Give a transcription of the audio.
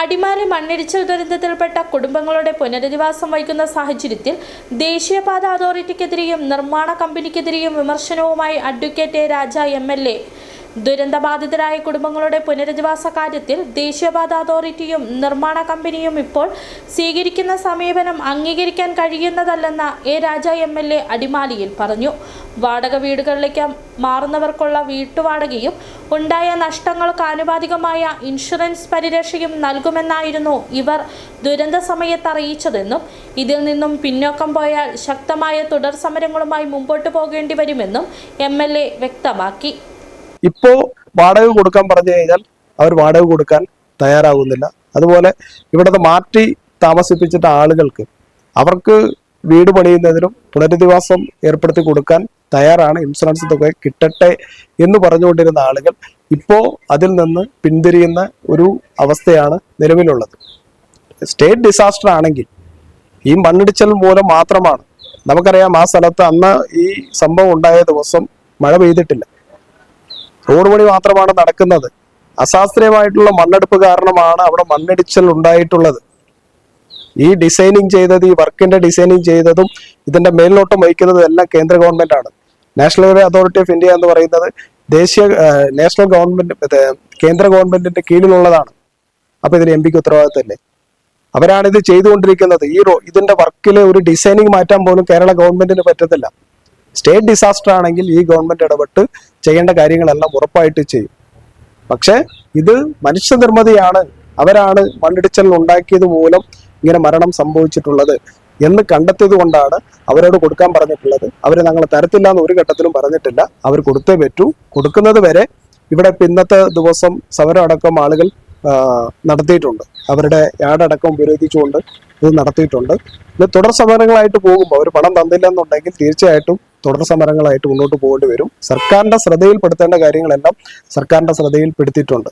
അടിമാലി മണ്ണിടിച്ചിൽ ദുരന്തത്തിൽപ്പെട്ട കുടുംബങ്ങളുടെ പുനരധിവാസം വഹിക്കുന്ന സാഹചര്യത്തിൽ ദേശീയപാത അതോറിറ്റിക്കെതിരെയും നിർമ്മാണ കമ്പനിക്കെതിരെയും വിമർശനവുമായി advocate Raja M L A ദുരന്തബാധിതരായ കുടുംബങ്ങളുടെ പുനരധിവാസ കാര്യത്തിൽ ദേശീയപാത അതോറിറ്റിയും നിർമ്മാണ കമ്പനിയും ഇപ്പോൾ സ്വീകരിക്കുന്ന സമീപനം അംഗീകരിക്കാൻ കഴിയുന്നതല്ലെന്ന് A Raja M L A അടിമാലിയിൽ പറഞ്ഞു. വാടക വീടുകളിലേക്ക് മാറുന്നവർക്കുള്ള വീട്ടുവാടകയും ഉണ്ടായ നഷ്ടങ്ങൾക്ക് ആനുപാതികമായ ഇൻഷുറൻസ് പരിരക്ഷയും നൽകുമെന്നായിരുന്നു ഇവർ ദുരന്ത സമയത്ത് അറിയിച്ചതെന്നും ഇതിൽ നിന്നും പിന്നോക്കം പോയാൽ ശക്തമായ തുടർ സമരങ്ങളുമായി മുമ്പോട്ട് പോകേണ്ടി വരുമെന്നും എം വ്യക്തമാക്കി. ഇപ്പോ വാടക കൊടുക്കാൻ പറഞ്ഞു കഴിഞ്ഞാൽ അവർ വാടക കൊടുക്കാൻ തയ്യാറാകുന്നില്ല അതുപോലെ ഇവിടുത്തെ മാറ്റി താമസിപ്പിച്ചിട്ട ആളുകൾക്ക് അവർക്ക് വീട് പണിയുന്നതിനും പുനരധിവാസം ഏർപ്പെടുത്തി കൊടുക്കാൻ തയ്യാറാണ്. ഇൻഷുറൻസ് തുക കിട്ടട്ടെ എന്ന് പറഞ്ഞുകൊണ്ടിരുന്ന ആളുകൾ ഇപ്പോ അതിൽ നിന്ന് പിന്തിരിയുന്ന ഒരു അവസ്ഥയാണ് നിലവിലുള്ളത്. സ്റ്റേറ്റ് ഡിസാസ്റ്റർ ആണെങ്കിൽ ഈ മണ്ണിടിച്ചൽ മൂലം മാത്രമാണ്. നമുക്കറിയാം ആ സ്ഥലത്ത് അന്ന് ഈ സംഭവം ഉണ്ടായ ദിവസം മഴ പെയ്തിട്ടില്ല. റോഡ് പണി മാത്രമാണ് നടക്കുന്നത്. അശാസ്ത്രീയമായിട്ടുള്ള മണ്ണെടുപ്പ് കാരണമാണ് അവിടെ മണ്ണിടിച്ചൽ ഉണ്ടായിട്ടുള്ളത്. ഈ ഡിസൈനിങ് ചെയ്തത് ഈ വർക്കിന്റെ ഡിസൈനിങ് ചെയ്തതും ഇതിന്റെ മേൽനോട്ടം വഹിക്കുന്നതും എല്ലാം കേന്ദ്ര ഗവൺമെന്റ് ആണ്. National Highway Authority of India എന്ന് പറയുന്നത് ദേശീയ നാഷണൽ ഗവൺമെന്റ് കേന്ദ്ര ഗവൺമെന്റിന്റെ കീഴിലുള്ളതാണ്. അപ്പൊ ഇതിന് എം പിക്ക് ഉത്തരവാദിത്തമല്ലേ? അവരാണ് ഇത് ചെയ്തുകൊണ്ടിരിക്കുന്നത്. ഈ റോ ഇതിന്റെ വർക്കിലെ ഒരു ഡിസൈനിങ് മാറ്റാൻ പോലും കേരള ഗവൺമെന്റിന് പറ്റത്തില്ല. സ്റ്റേറ്റ് ഡിസാസ്റ്റർ ആണെങ്കിൽ ഈ ഗവൺമെന്റ് ഇടപെട്ട് ചെയ്യേണ്ട കാര്യങ്ങളെല്ലാം ഉറപ്പായിട്ട് ചെയ്യും. പക്ഷെ ഇത് മനുഷ്യനിർമ്മിതിയാണ്. അവരാണ് മണ്ണിടിച്ചൽ ഉണ്ടാക്കിയത് മൂലം ഇങ്ങനെ മരണം സംഭവിച്ചിട്ടുള്ളത് എന്ന് കണ്ടെത്തിയത് കൊണ്ടാണ് അവരോട് കൊടുക്കാൻ പറഞ്ഞിട്ടുള്ളത്. അവർ ഞങ്ങൾ തരത്തില്ല എന്ന് ഒരു ഘട്ടത്തിലും പറഞ്ഞിട്ടില്ല. അവർ കൊടുത്തേ പറ്റൂ. കൊടുക്കുന്നത് വരെ ഇവിടെ ഇന്നത്തെ ദിവസം സമരം അടക്കം ആളുകൾ നടത്തിയിട്ടുണ്ട്. അവരുടെ യാടടക്കം ഉപയോഗിച്ചുകൊണ്ട് ഇത് നടത്തിയിട്ടുണ്ട്. ഇത് തുടർ സമരങ്ങളായിട്ട് പോകുമ്പോൾ അവർ പണം തന്നില്ല എന്നുണ്ടെങ്കിൽ തീർച്ചയായിട്ടും തുടർ സമരങ്ങളായിട്ട് മുന്നോട്ട് പോകേണ്ടി വരും. സർക്കാരിന്റെ ശ്രദ്ധയിൽപ്പെടുത്തേണ്ട കാര്യങ്ങളെല്ലാം സർക്കാരിന്റെ ശ്രദ്ധയിൽപ്പെടുത്തിയിട്ടുണ്ട്.